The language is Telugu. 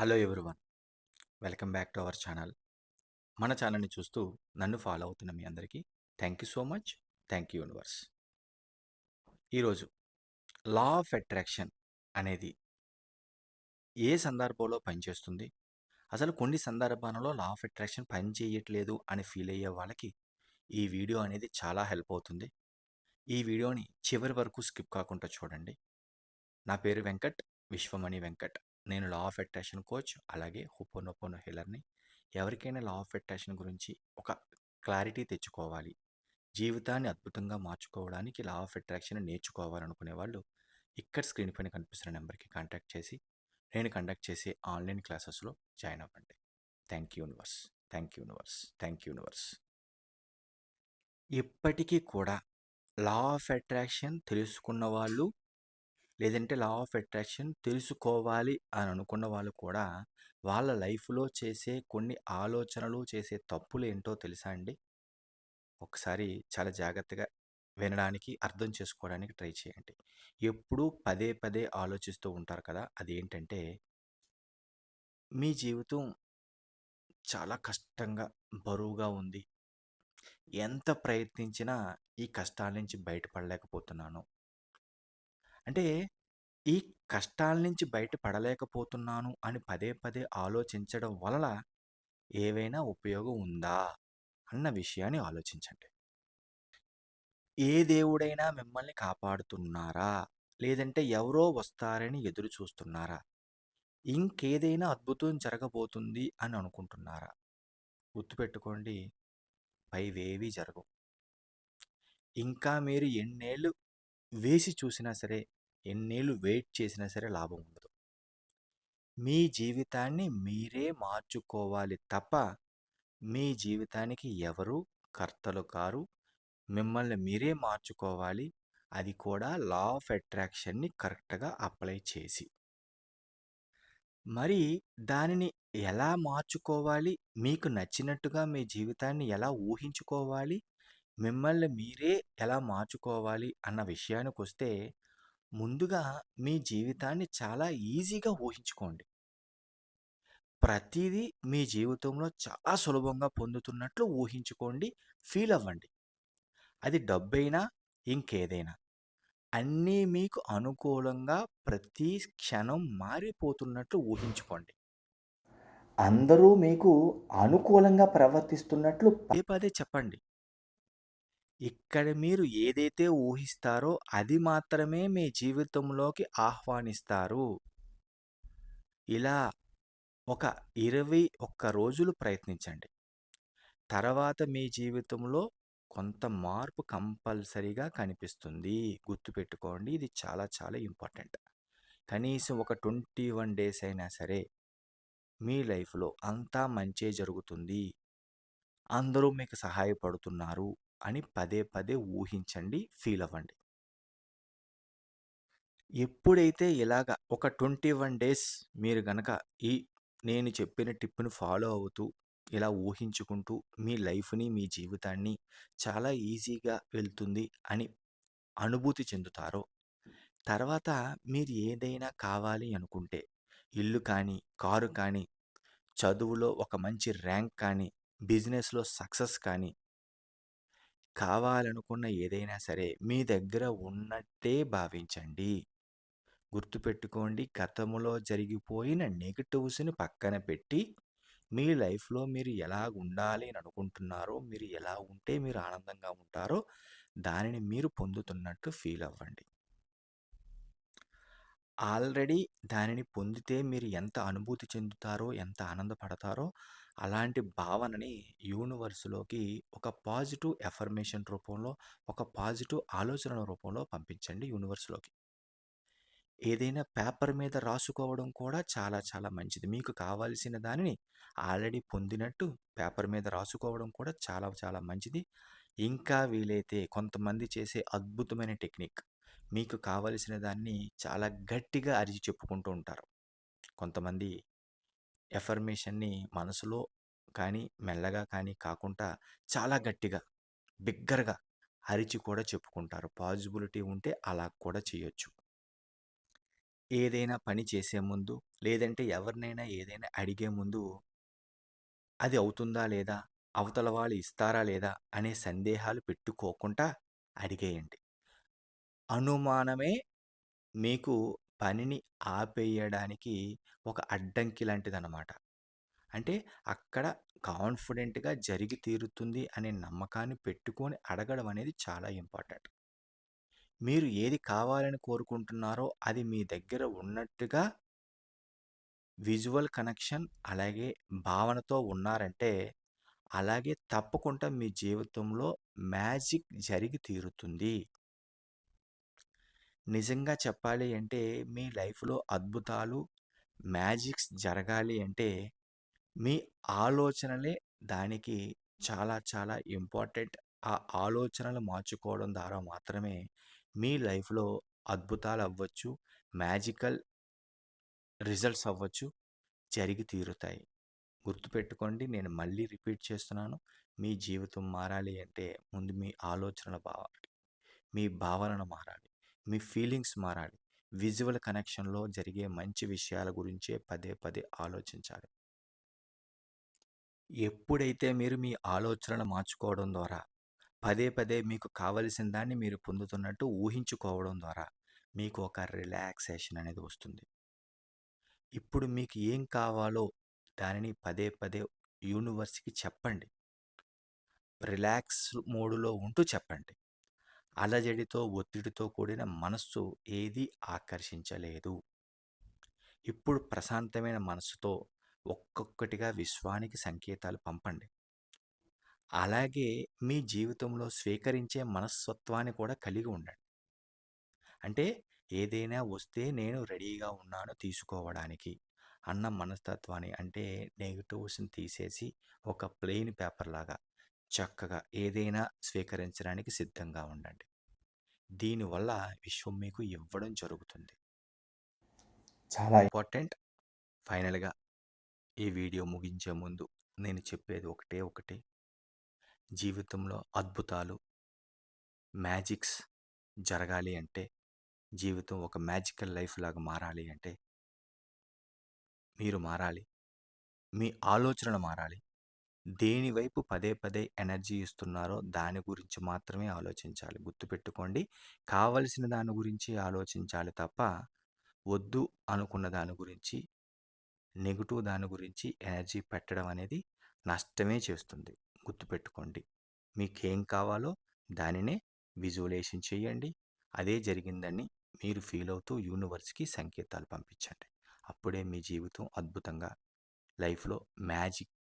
Hello everyone. Welcome back to our channel. మన ఛానల్ని చూస్తూ నన్ను ఫాలో అవుతున్న మీ అందరికీ thank you so much. Thank you universe. ఈరోజు లా ఆఫ్ అట్రాక్షన్ అనేది ఏ సందర్భంలో పనిచేస్తుంది? అసలు కొన్ని సందర్భాలలో లా ఆఫ్ అట్రాక్షన్ పని చేయట్లేదు అని ఫీల్ అయ్యే వాళ్ళకి ఈ వీడియో అనేది చాలా హెల్ప్ అవుతుంది. ఈ వీడియోని చివరి వరకు స్కిప్ కాకుండా చూడండి. నా పేరు వెంకట్ విశ్వమణి వెంకట్. నేను లా ఆఫ్ అట్రాక్షన్ కోచ్ అలాగే హుపోనోపోనో హీలర్ని ఎవరికైనా లా ఆఫ్ అట్రాక్షన్ గురించి ఒక క్లారిటీ తెచ్చుకోవాలి. జీవితాన్ని అద్భుతంగా మార్చుకోవడానికి లా ఆఫ్ అట్రాక్షన్ నేర్చుకోవాలనుకునే వాళ్ళు ఇక్కడ స్క్రీన్ పైన కనిపిస్తున్న నెంబర్కి కాంటాక్ట్ చేసి నేను కండక్ట్ చేసే ఆన్లైన్ క్లాసెస్లో జాయిన్ అవ్వండి. Thank you universe thank you universe thank you universe ఇప్పటికీ కూడా లా ఆఫ్ అట్రాక్షన్ తెలుసుకున్న వాళ్ళు లేదంటే లా ఆఫ్ అట్రాక్షన్ తెలుసుకోవాలి అని అనుకున్న వాళ్ళు కూడా వాళ్ళ లైఫ్లో చేసే కొన్ని ఆలోచనలు చేసే తప్పులు ఏంటో తెలుసా అండి? ఒకసారి చాలా జాగ్రత్తగా వినడానికి అర్థం చేసుకోవడానికి ట్రై చేయండి. ఎప్పుడూ పదే పదే ఆలోచిస్తూ ఉంటారు కదా! అది ఏంటంటే మీ జీవితం చాలా కష్టంగా బరువుగా ఉంది. ఎంత ప్రయత్నించినా ఈ కష్టాల నుంచి బయటపడలేకపోతున్నాను. అంటే ఈ కష్టాల నుంచి బయటపడలేకపోతున్నాను అని పదే పదే ఆలోచించడం వలన ఏవైనా ఉపయోగం ఉందా? అన్న విషయాన్ని ఆలోచించండి. ఏ దేవుడైనా మిమ్మల్ని కాపాడుతున్నారా? లేదంటే ఎవరో వస్తారని ఎదురు చూస్తున్నారా? ఇంకేదైనా అద్భుతం జరగబోతుంది అని అనుకుంటున్నారా? గుర్తుపెట్టుకోండి పైవేవీ జరగవు. ఇంకా మీరు ఎన్నేళ్ళు వేసి చూసినా సరే ఎన్నేళ్ళు వెయిట్ చేసినా సరే లాభం ఉండదు. మీ జీవితాన్ని మీరే మార్చుకోవాలి తప్ప మీ జీవితానికి ఎవరు కర్తలు కారు మిమ్మల్ని మీరే మార్చుకోవాలి. అది కూడా లా ఆఫ్ అట్రాక్షన్ని కరెక్ట్గా అప్లై చేసి. మరి దానిని ఎలా మార్చుకోవాలి? మీకు నచ్చినట్టుగా మీ జీవితాన్ని ఎలా ఊహించుకోవాలి? మిమ్మల్ని మీరే ఎలా మార్చుకోవాలి? అన్న విషయానికి వస్తే ముందుగా మీ జీవితాన్ని చాలా ఈజీగా ఊహించుకోండి. ప్రతిదీ మీ జీవితంలో చాలా సులభంగా పొందుతున్నట్లు ఊహించుకోండి ఫీల్ అవ్వండి. అది డబ్బైనా ఇంకేదైనా. అన్నీ మీకు అనుకూలంగా ప్రతి క్షణం మారిపోతున్నట్లు ఊహించుకోండి. అందరూ మీకు అనుకూలంగా ప్రవర్తిస్తున్నట్లు పదే పదే చెప్పండి. ఇక్కడ మీరు ఏదైతే ఊహిస్తారో అది మాత్రమే మీ జీవితంలోకి ఆహ్వానిస్తారు. ఇలా ఒక ఇరవై ఒక్క రోజులు ప్రయత్నించండి. తర్వాత మీ జీవితంలో కొంత మార్పు కంపల్సరీగా కనిపిస్తుంది. గుర్తుపెట్టుకోండి ఇది చాలా చాలా ఇంపార్టెంట్. కనీసం ఒక ట్వంటీ వన్ డేస్ అయినా సరే మీ లైఫ్లో అంతా మంచే జరుగుతుంది. అందరూ మీకు సహాయపడుతున్నారు. అని పదే పదే ఊహించండి ఫీల్ అవ్వండి. ఎప్పుడైతే ఇలాగ ఒక ట్వంటీ వన్ డేస్ మీరు గనక ఈ నేను చెప్పిన టిప్ను ఫాలో అవుతూ ఇలా ఊహించుకుంటూ మీ లైఫ్ని మీ జీవితాన్ని చాలా ఈజీగా వెళ్తుంది అని అనుభూతి చెందుతారో తర్వాత మీరు ఏదైనా కావాలి అనుకుంటే ఇల్లు కానీ కారు కానీ చదువులో ఒక మంచి ర్యాంక్ కానీ బిజినెస్లో సక్సెస్ కానీ కావాలనుకున్న ఏదైనా సరే మీ దగ్గర ఉన్నట్టే భావించండి. గుర్తుపెట్టుకోండి గతంలో జరిగిపోయిన నెగిటివ్స్ని పక్కన పెట్టి మీ లైఫ్లో మీరు ఎలా ఉండాలి అని అనుకుంటున్నారో మీరు ఎలా ఉంటే మీరు ఆనందంగా ఉంటారో దానిని మీరు పొందుతున్నట్టు ఫీల్ అవ్వండి. ఆల్రెడీ దానిని పొందితే మీరు ఎంత అనుభూతి చెందుతారో ఎంత ఆనందపడతారో అలాంటి భావనని యూనివర్స్లోకి ఒక పాజిటివ్ ఎఫర్మేషన్ రూపంలో ఒక పాజిటివ్ ఆలోచనల రూపంలో పంపించండి యూనివర్స్లోకి. ఏదైనా పేపర్ మీద రాసుకోవడం కూడా చాలా చాలా మంచిది. మీకు కావాల్సిన దానిని ఆల్రెడీ పొందినట్టు పేపర్ మీద రాసుకోవడం కూడా చాలా చాలా మంచిది. ఇంకా వీలైతే కొంతమంది చేసే అద్భుతమైన టెక్నిక్ మీకు కావలసిన దాన్ని చాలా గట్టిగా అరిచి చెప్పుకుంటూ ఉంటారు. కొంతమంది ఎఫర్మేషన్ని మనసులో కానీ మెల్లగా కానీ కాకుండా చాలా గట్టిగా బిగ్గరగా అరిచి కూడా చెప్పుకుంటారు. పాజిబిలిటీ ఉంటే అలా కూడా చేయొచ్చు. ఏదైనా పని చేసే ముందు లేదంటే ఎవరినైనా ఏదైనా అడిగే ముందు అది అవుతుందా లేదా అవతల వాళ్ళు ఇస్తారా లేదా అనే సందేహాలు పెట్టుకోకుండా అడిగేయండి. అనుమానమే మీకు పనిని ఆపేయడానికి ఒక అడ్డంకి లాంటిదన్నమాట. అంటే అక్కడ కాన్ఫిడెంట్గా జరిగి తీరుతుంది అనే నమ్మకాన్ని పెట్టుకొని అడగడం అనేది చాలా ఇంపార్టెంట్. మీరు ఏది కావాలని కోరుకుంటున్నారో అది మీ దగ్గర ఉన్నట్టుగా విజువల్ కనెక్షన్ అలాగే భావనతో ఉన్నారంటే అలాగే తప్పకుండా మీ జీవితంలో మ్యాజిక్ జరిగి తీరుతుంది. నిజంగా చెప్పాలి అంటే మీ లైఫ్లో అద్భుతాలు మ్యాజిక్స్ జరగాలి అంటే మీ ఆలోచనలే దానికి చాలా చాలా ఇంపార్టెంట్. ఆ ఆలోచనలు మార్చుకోవడం ద్వారా మాత్రమే మీ లైఫ్లో అద్భుతాలు అవ్వచ్చు మ్యాజికల్ రిజల్ట్స్ అవ్వచ్చు జరిగి తీరుతాయి. గుర్తుపెట్టుకోండి నేను మళ్ళీ రిపీట్ చేస్తున్నాను. మీ జీవితం మారాలి అంటే ముందు మీ ఆలోచనలు మారాలి మీ భావనను మారాలి. మీ ఫీలింగ్స్ మారాలి. విజువల్ కనెక్షన్లో జరిగే మంచి విషయాల గురించే పదే పదే ఆలోచించాలి. ఎప్పుడైతే మీరు మీ ఆలోచనలు మార్చుకోవడం ద్వారా పదే పదే మీకు కావలసిన దాన్ని మీరు పొందుతున్నట్టు ఊహించుకోవడం ద్వారా మీకు ఒక రిలాక్సేషన్ అనేది వస్తుంది. ఇప్పుడు మీకు ఏం కావాలో దానిని పదే పదే యూనివర్స్కి చెప్పండి. రిలాక్స్ మోడ్లో ఉంటూ చెప్పండి. అలజడితో ఒత్తిడితో కూడిన మనస్సు ఏది ఆకర్షించలేదు. ఇప్పుడు ప్రశాంతమైన మనస్సుతో ఒక్కొక్కటిగా విశ్వానికి సంకేతాలు పంపండి. అలాగే మీ జీవితంలో స్వీకరించే మనస్తత్వాన్ని కూడా కలిగి ఉండండి. అంటే ఏదైనా వస్తే నేను రెడీగా ఉన్నాను తీసుకోవడానికి అన్న మనస్తత్వాన్ని అంటే నెగిటివ్స్ని తీసేసి ఒక ప్లెయిన్ పేపర్ లాగా చక్కగా ఏదైనా స్వీకరించడానికి సిద్ధంగా ఉండండి. దీనివల్ల విశ్వం మీకు ఇవ్వడం జరుగుతుంది. చాలా ఇంపార్టెంట్. ఫైనల్గా ఈ వీడియో ముగించే ముందు నేను చెప్పేది ఒకటే ఒకటి. జీవితంలో అద్భుతాలు మ్యాజిక్స్ జరగాలి అంటే జీవితం ఒక మ్యాజికల్ లైఫ్ లాగా మారాలి అంటే మీరు మారాలి. మీ ఆలోచనలు మారాలి. దేని వైపు పదే పదే ఎనర్జీ ఇస్తున్నారో దాని గురించి మాత్రమే ఆలోచించాలి. గుర్తుపెట్టుకోండి. కావలసిన దాని గురించి ఆలోచించాలి తప్ప వద్దు అనుకున్న దాని గురించి నెగిటివ్ దాని గురించి ఎనర్జీ పెట్టడం అనేది నష్టమే చేస్తుంది. గుర్తుపెట్టుకోండి. మీకేం కావాలో దానినే విజువలైజేషన్ చేయండి. అదే జరిగిందని మీరు ఫీల్ అవుతూ యూనివర్స్కి సంకేతాలు పంపించండి. అప్పుడే మీ జీవితం అద్భుతంగా లైఫ్లో మ్యాజిక్